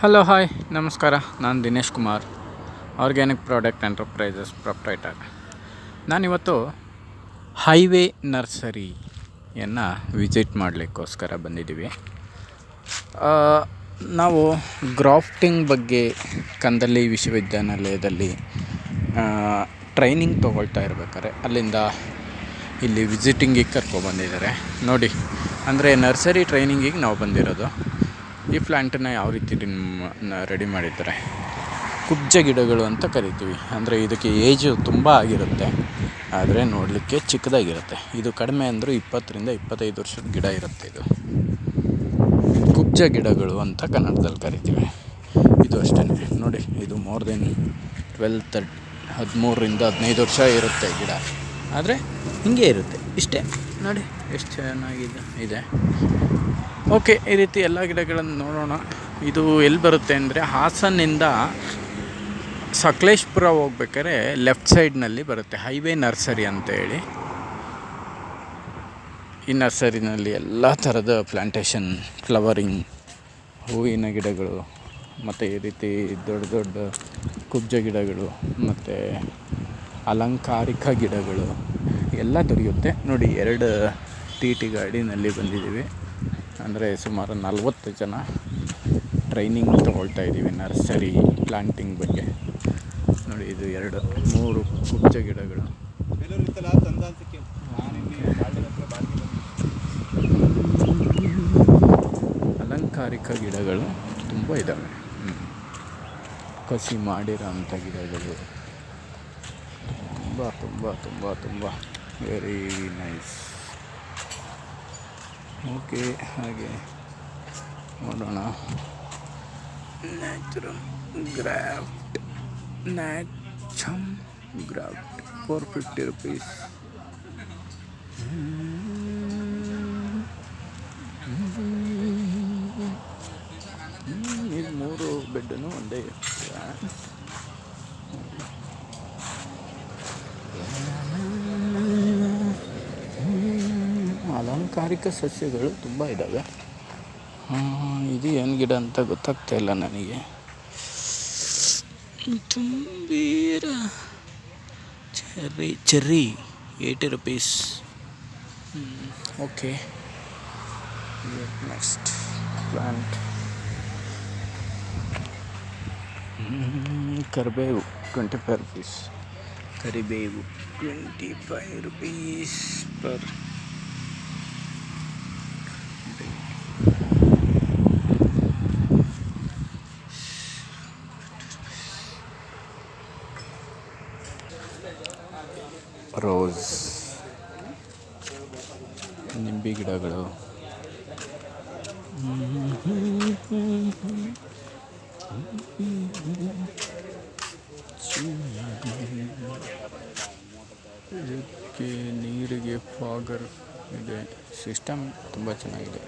Hello hi ನಮಸ್ಕಾರ. ನಾನು Dinesh Kumar organic product enterprises proprietor ನಾನಿವತ್ತು ಹೈವೇ ನರ್ಸರಿಯನ್ನು ವಿಸಿಟ್ ಮಾಡಲಿಕ್ಕೋಸ್ಕರ ಬಂದಿದ್ದೀವಿ. ನಾವು ಗ್ರಾಫ್ಟಿಂಗ್ ಬಗ್ಗೆ ಕಂದಲಿ ವಿಶ್ವವಿದ್ಯಾನಿಲಯದಲ್ಲಿ ಟ್ರೈನಿಂಗ್ ತೊಗೊಳ್ತಾ ಇರ್ಬೇಕಾದ್ರೆ ಅಲ್ಲಿಂದ ಇಲ್ಲಿ ವಿಸಿಟಿಂಗಿಗೆ ಕರ್ಕೊಬಂದಿದ್ದಾರೆ ನೋಡಿ, ಅಂದರೆ ನರ್ಸರಿ ಟ್ರೈನಿಂಗಿಗೆ ನಾವು ಬಂದಿರೋದು. ಈ ಪ್ಲ್ಯಾಂಟನ್ನ ಯಾವ ರೀತಿ ರೆಡಿ ಮಾಡಿದ್ದಾರೆ? ಕುಬ್ಜ ಗಿಡಗಳು ಅಂತ ಕರಿತೀವಿ. ಅಂದರೆ ಇದಕ್ಕೆ ಏಜು ತುಂಬ ಆಗಿರುತ್ತೆ. ಆದರೆ ನೋಡಲಿಕ್ಕೆ ಚಿಕ್ಕದಾಗಿರುತ್ತೆ. ಇದು ಕಡಿಮೆ ಅಂದರೂ ಇಪ್ಪತ್ತರಿಂದ ಇಪ್ಪತ್ತೈದು ವರ್ಷದ ಗಿಡ ಇರುತ್ತೆ ಇದು. ಕುಬ್ಜ ಗಿಡಗಳು ಅಂತ ಕನ್ನಡದಲ್ಲಿ ಕರಿತೀವಿ. ಇದು ಅಷ್ಟೇ ನೋಡಿ, ಇದು ಮೋರ್ ದೆನ್ ಟ್ವೆಲ್ ತರ್ಟ್ ಹದಿಮೂರರಿಂದ ಹದಿನೈದು ವರ್ಷ ಇರುತ್ತೆ ಗಿಡ. ಆದರೆ ಹಿಂಗೆ ಇರುತ್ತೆ. ಇಷ್ಟೇ. ನೋಡಿ, ಎಷ್ಟು ಚೆನ್ನಾಗಿದೆ. ಇದೆ. ಓಕೆ, ಈ ರೀತಿ ಎಲ್ಲ ಗಿಡಗಳನ್ನು ನೋಡೋಣ. ಇದು ಎಲ್ಲಿ ಬರುತ್ತೆ ಅಂದರೆ ಹಾಸನ್ನಿಂದ ಸಕಲೇಶ್ಪುರ ಹೋಗ್ಬೇಕಾದ್ರೆ ಲೆಫ್ಟ್ ಸೈಡ್ನಲ್ಲಿ ಬರುತ್ತೆ, ಹೈವೇ ನರ್ಸರಿ ಅಂತ ಹೇಳಿ. ಈ ನರ್ಸರಿನಲ್ಲಿ ಎಲ್ಲ ಥರದ ಪ್ಲ್ಯಾಂಟೇಷನ್ ಫ್ಲವರಿಂಗ್, ಹೂವಿನ ಗಿಡಗಳು, ಮತ್ತು ಈ ರೀತಿ ದೊಡ್ಡ ದೊಡ್ಡ ಕುಬ್ಜ ಗಿಡಗಳು, ಮತ್ತು ಅಲಂಕಾರಿಕ ಗಿಡಗಳು, ಎಲ್ಲ ದೊರೆಯುತ್ತೆ. ನೋಡಿ, ಎರಡು ಟಿ ಟಿ ಗಾಡಿನಲ್ಲಿ ಬಂದಿದ್ದೀವಿ. ಅಂದರೆ ಸುಮಾರು ನಲ್ವತ್ತು ಜನ ಟ್ರೈನಿಂಗ್ ತೊಗೊಳ್ತಾ ಇದ್ದೀವಿ ನರ್ಸರಿ ಪ್ಲಾಂಟಿಂಗ್ ಬಗ್ಗೆ. ನೋಡಿ, ಇದು ಎರಡು, ಮೂರು ಕುಬ್ಜ ಗಿಡಗಳು. ಅಲಂಕಾರಿಕ ಗಿಡಗಳು ತುಂಬ ಇದ್ದಾವೆ. ಕಸಿ ಮಾಡಿರೋ ಅಂಥ ಗಿಡಗಳು. ತುಂಬ ತುಂಬ ತುಂಬ ತುಂಬ. ವೆರಿ ನೈಸ್ ಓಕೆ ಹಾಗೆ ನೋಡೋಣ ನ್ಯಾಚುರಲ್ ಗ್ರಾಫ್ಟ್ ನ್ಯಾಚಮ್ ಗ್ರಾಫ್ಟ್ ಫೋರ್ ಫಿಫ್ಟಿ ರುಪೀಸ್ ಇದು ಮೂರು ಬೆಡ್ಡನ್ನು ಒಂದೇ ಇರ್ತದೆ. ಅಲಂಕಾರಿಕ ಸಸ್ಯಗಳು ತುಂಬ ಇದ್ದಾವೆ ಇದು ಏನು ಗಿಡ ಅಂತ ಗೊತ್ತಾಗ್ತಾ ಇಲ್ಲ ನನಗೆ. ತುಂಬೀರ cherry cherry eighty rupees okay next plant ಕರಿಬೇವು ಟ್ವೆಂಟಿ ಫೈವ್ ರುಪೀಸ್ ಕರಿಬೇವು twenty five rupees per rose ನಿಂಬೆ ಗಿಡಗಳು ಇದಕ್ಕೆ ನೀರಿಗೆ ಫಾಗರ್ ಇದೆ ಸಿಸ್ಟಮ್ ತುಂಬ ಚೆನ್ನಾಗಿದೆ